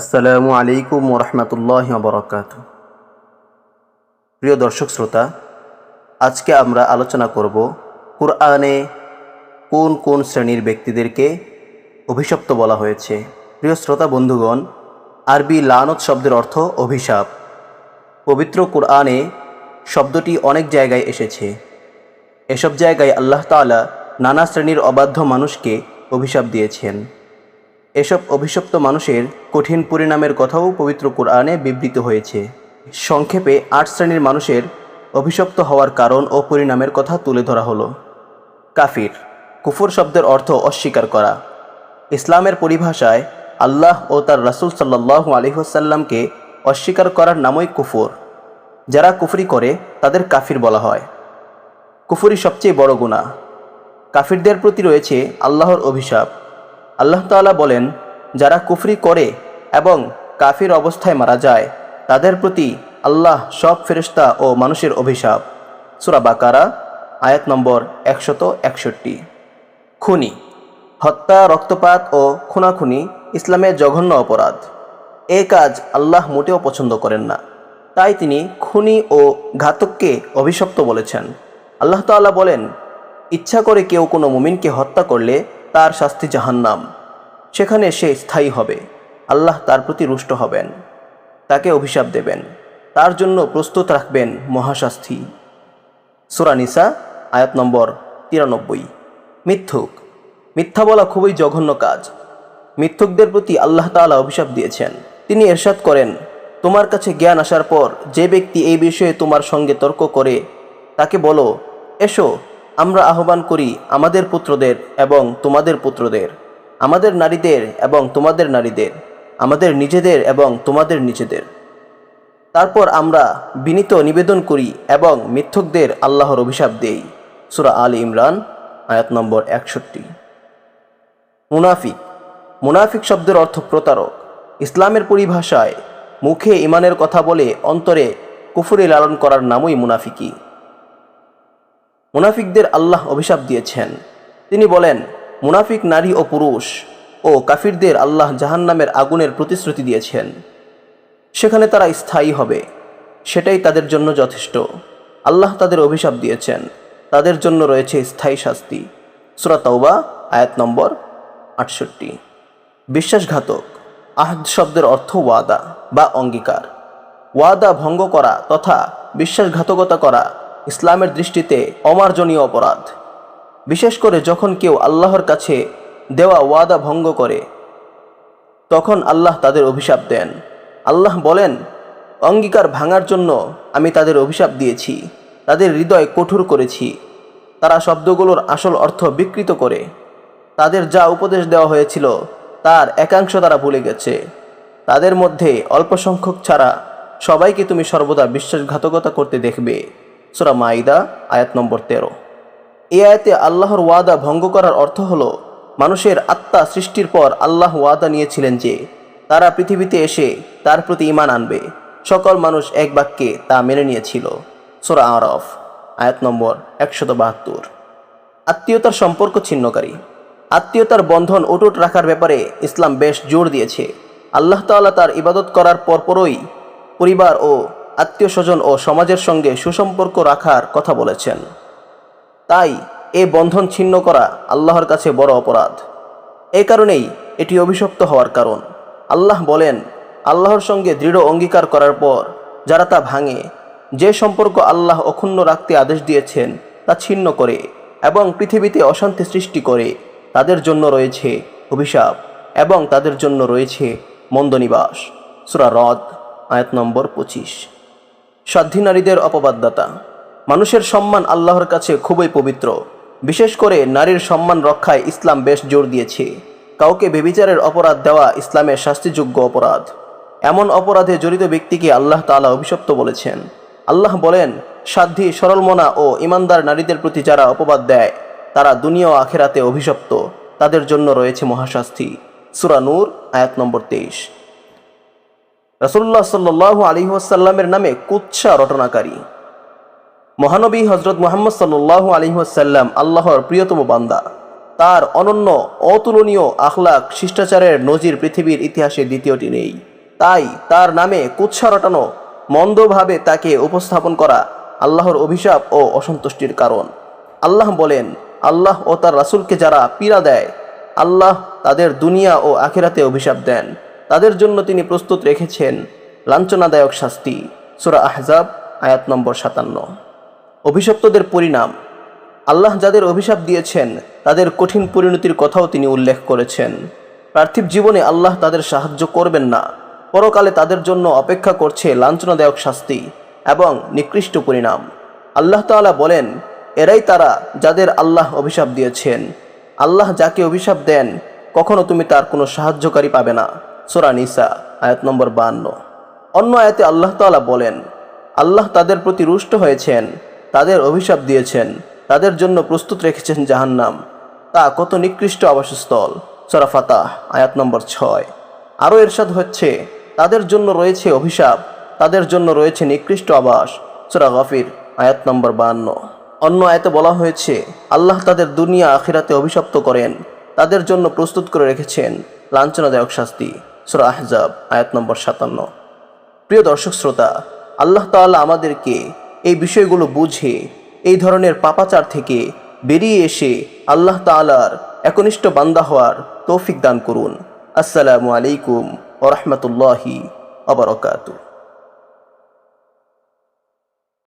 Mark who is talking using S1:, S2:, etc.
S1: আসসালামু আলাইকুম ওরহমতুল্লাহ বরকাত প্রিয় দর্শক শ্রোতা, আজকে আমরা আলোচনা করব কুরআনে কোন কোন শ্রেণির ব্যক্তিদেরকে অভিশপ্ত বলা হয়েছে। প্রিয় শ্রোতা বন্ধুগণ, আরবি লানত শব্দের অর্থ অভিশাপ। পবিত্র কুরআনে শব্দটি অনেক জায়গায় এসেছে। এসব জায়গায় আল্লাহ তাআলা নানা শ্রেণির অবাধ্য মানুষকে অভিশাপ দিয়েছেন। এসব অভিশপ্ত মানুষের কঠিন পরিণামের কথাও পবিত্র কোরআনে বিবৃত হয়েছে। সংক্ষেপে আট শ্রেণির মানুষের অভিশপ্ত হওয়ার কারণ ও পরিণামের কথা তুলে ধরা হলো। কাফির, কুফুর শব্দের অর্থ অস্বীকার করা। ইসলামের পরিভাষায় আল্লাহ ও তার রাসূল সাল্লাল্লাহু আলিহাসাল্লামকে অস্বীকার করার নামই কুফুর। যারা কুফরি করে, তাদের কাফির বলা হয়। কুফরি সবচেয়ে বড় গুণা কাফিরদের প্রতি রয়েছে আল্লাহর অভিশাপ। আল্লাহ তাআলা বলেন, যারা কুফরি করে এবং কাফির অবস্থায় মারা যায়, তাদের প্রতি আল্লাহ সব ফেরিস্তা ও মানুষের অভিশাপ। সুরা বাকারা, আয়াত নম্বর একশত একষট্টি। খুনি, হত্যা, রক্তপাত ও খুনাখুনি ইসলামের জঘন্য অপরাধ। এ কাজ আল্লাহ মোটেও পছন্দ করেন না। তাই তিনি খুনি ও ঘাতককে অভিশপ্ত বলেছেন। আল্লাহ তাআলা বলেন, ইচ্ছা করে কেউ কোনো মুমিনকে হত্যা করলে তার শাস্তি জাহান্নাম। সেখানে সে স্থায়ী হবে। আল্লাহ তার প্রতি রুষ্ট হবেন। তাকে অভিশাপ দেবেন। তার জন্য প্রস্তুত রাখবেন মহাশাস্তি। সুরানিসা আয়াত নম্বর তিরানব্বই। মিথ্যুক। মিথ্যা বলা খুবই জঘন্য কাজ। মিথ্যুকদের প্রতি আল্লাহ তাআলা অভিশাপ দিয়েছেন। তিনি এরশাদ করেন, তোমার কাছে জ্ঞান আসার পর যে ব্যক্তি এই বিষয়ে তোমার সঙ্গে তর্ক করে, তাকে বলো, এসো আমরা আহ্বান করি আমাদের পুত্রদের এবং তোমাদের পুত্রদের, আমাদের নারীদের এবং তোমাদের নারীদের, আমাদের নিজেদের এবং তোমাদের নিজেদের। তারপর আমরা বিনীত নিবেদন করি এবং মিথ্যকদের আল্লাহর অভিশাপ দেই। সুরা আল ইমরান, আয়াত নম্বর একষট্টি। মুনাফিক মুনাফিক শব্দের অর্থ প্রতারক। ইসলামের পরিভাষায় মুখে ইমানের কথা বলে অন্তরে কুফুরি লালন করার নামই মুনাফিকি। মুনাফিকদের আল্লাহ অভিশাপ দিয়েছেন। তিনি বলেন, মুনাফিক নারী ও পুরুষ ও কাফিরদের আল্লাহ জাহান্নামের আগুনের প্রতিশ্রুতি দিয়েছেন। সেখানে তারা স্থায়ী হবে। সেটাই তাদের জন্য যথেষ্ট। আল্লাহ তাদের অভিশাপ দিয়েছেন। তাদের জন্য রয়েছে স্থায়ী শাস্তি। সুরা তাওবা, আয়াত নম্বর আটষট্টি। বিশ্বাসঘাতক, আহদ শব্দের অর্থ ওয়াদা বা অঙ্গীকার। ওয়াদা ভঙ্গ করা তথা বিশ্বাসঘাতকতা করা ইসলামের দৃষ্টিতে অমার্জনীয় অপরাধ। বিশেষ করে যখন কেউ আল্লাহর কাছে দেওয়া ওয়াদা ভঙ্গ করে, তখন আল্লাহ তাদের অভিশাপ দেন। আল্লাহ বলেন, অঙ্গীকার ভাঙার জন্য আমি তাদের অভিশাপ দিয়েছি, তাদের হৃদয় কঠোর করেছি। তারা শব্দগুলোর আসল অর্থ বিকৃত করে। তাদের যা উপদেশ দেওয়া হয়েছিল, তার একাংশ তারা ভুলে গেছে। তাদের মধ্যে অল্প সংখ্যক ছাড়া সবাইকে তুমি সর্বদা বিশ্বাসঘাতকতা করতে দেখবে। সুরা মাইদা, আয়াত নম্বর তেরো। এই আয়াতে আল্লাহর ওয়াদা ভঙ্গ করার অর্থ হল, মানুষের আত্মা সৃষ্টির পর আল্লাহ ওয়াদা নিয়েছিলেন যে, তারা পৃথিবীতে এসে তার প্রতি ইমান আনবে। সকল মানুষ এক বাক্যে তা মেনে নিয়েছিল। সোরা আরফ, আয়াত নম্বর একশত বাহাত্তর। আত্মীয়তার সম্পর্ক ছিন্নকারী। আত্মীয়তার বন্ধন অটুট রাখার ব্যাপারে ইসলাম বেশ জোর দিয়েছে। আল্লাহ তাআলা তার ইবাদত করার পরপরই পরিবার ও আত্মীয় স্বজন ও সমাজের সঙ্গে সুসম্পর্ক রাখার কথা বলেছেন। তাই এ বন্ধন ছিন্ন করা আল্লাহর কাছে বড় অপরাধ। এ কারণেই এটি অভিশপ্ত হওয়ার কারণ। আল্লাহ বলেন, আল্লাহর সঙ্গে দৃঢ় অঙ্গীকার করার পর যারা তা ভাঙে, যে সম্পর্ক আল্লাহ অক্ষুণ্ণ রাখতে আদেশ দিয়েছেন তা ছিন্ন করে এবং পৃথিবীতে অশান্তি সৃষ্টি করে, তাদের জন্য রয়েছে অভিশাপ এবং তাদের জন্য রয়েছে মন্দনিবাস সুরা হ্রদ আয়াত নম্বর পঁচিশ। সাধ্বী নারীদের অপবাদদাতা। মানুষের সম্মান আল্লাহর কাছে খুবই পবিত্র। বিশেষ করে নারীর সম্মান রক্ষায় ইসলাম বেশ জোর দিয়েছে। কাউকে বেবিচারের অপরাধ দেওয়া ইসলামের শাস্তিযোগ্য অপরাধ। এমন অপরাধে জড়িত ব্যক্তিকে আল্লাহ তাআলা অভিশপ্ত বলেছেন। আল্লাহ বলেন, সাধ্বী, সরলমনা ও ইমানদার নারীদের প্রতি যারা অপবাদ দেয়, তারা দুনিয়া আখেরাতে অভিশপ্ত। তাদের জন্য রয়েছে মহাশাস্তি। সুরা নূর, আয়াত নম্বর তেইশ। রসুল্লাহ সাল্লাহ আলী ওয়াসাল্লামের নামে কুৎসা রটনাকারী। মহানবী হজরত মোহাম্মদ সাল্লাহ আলী ওয়াসাল্লাম আল্লাহর প্রিয়তম বান্দা। তার অনন্য, অতুলনীয় আখলাক শিষ্টাচারের নজির পৃথিবীর ইতিহাসে দ্বিতীয়টি নেই। তাই তার নামে কুৎসা রটানো মন্দভাবে তাকে উপস্থাপন করা আল্লাহর অভিশাপ ও অসন্তুষ্টির কারণ। আল্লাহ বলেন, আল্লাহ ও তার রাসূলকে যারা পীড়া দেয়, আল্লাহ তাদের দুনিয়া ও আখেরাতে অভিশাপ দেন। তাদের জন্য তিনি প্রস্তুত রেখেছেন লাঞ্ছনাদায়ক শাস্তি, সূরা আহজাব, আয়াত নম্বর সাতান্ন। অভিশপ্তদের পরিণাম। আল্লাহ যাদের অভিশাপ দিয়েছেন, তাদের কঠিন পরিণতির কথাও তিনি উল্লেখ করেছেন। পার্থিব জীবনে আল্লাহ তাদের সাহায্য করবেন না। পরকালে তাদের জন্য অপেক্ষা করছে লাঞ্ছনাদায়ক শাস্তি এবং নিকৃষ্ট পরিণাম। আল্লাহ তাআলা বলেন, এরাই তারা যাদের আল্লাহ অভিশাপ দিয়েছেন। আল্লাহ যাকে অভিশাপ দেন, কখনো তুমি তার কোনো সাহায্যকারী পাবে না। সোরা নিসা, আয়াত নম্বর বান্ন। অন্য আয়াতে আল্লাহ তাআলা বলেন, আল্লাহ তাদের প্রতি রুষ্ট হয়েছেন, তাদের অভিশাপ দিয়েছেন, তাদের জন্য প্রস্তুত রেখেছেন জাহান্নাম। তা কত নিকৃষ্ট আবাসস্থল। সোরা ফাতাহ, আয়াত নম্বর ছয়। আরও এরশাদ হচ্ছে, তাদের জন্য রয়েছে অভিশাপ, তাদের জন্য রয়েছে নিকৃষ্ট আবাস। সোরা গফির, আয়াত নম্বর বান্ন। অন্য আয়াতে বলা হয়েছে, আল্লাহ তাদের দুনিয়া আখিরাতে অভিশপ্ত করেন, তাদের জন্য প্রস্তুত করে রেখেছেন, লাঞ্ছনাদায়ক শাস্তি। সোরা আহজাব, আয়াত নম্বর সাতান্ন। প্রিয় দর্শক শ্রোতা, আল্লাহ তাআলা আমাদেরকে এই বিষয়গুলো বুঝে, এই ধরনের পাপাচার থেকে বেরিয়ে এসে আল্লাহ তালার একনিষ্ঠ বান্দা হওয়ার তৌফিক দান করুন। আসসালামু আলাইকুম ওরহমতুল্লাহি আবরকাতু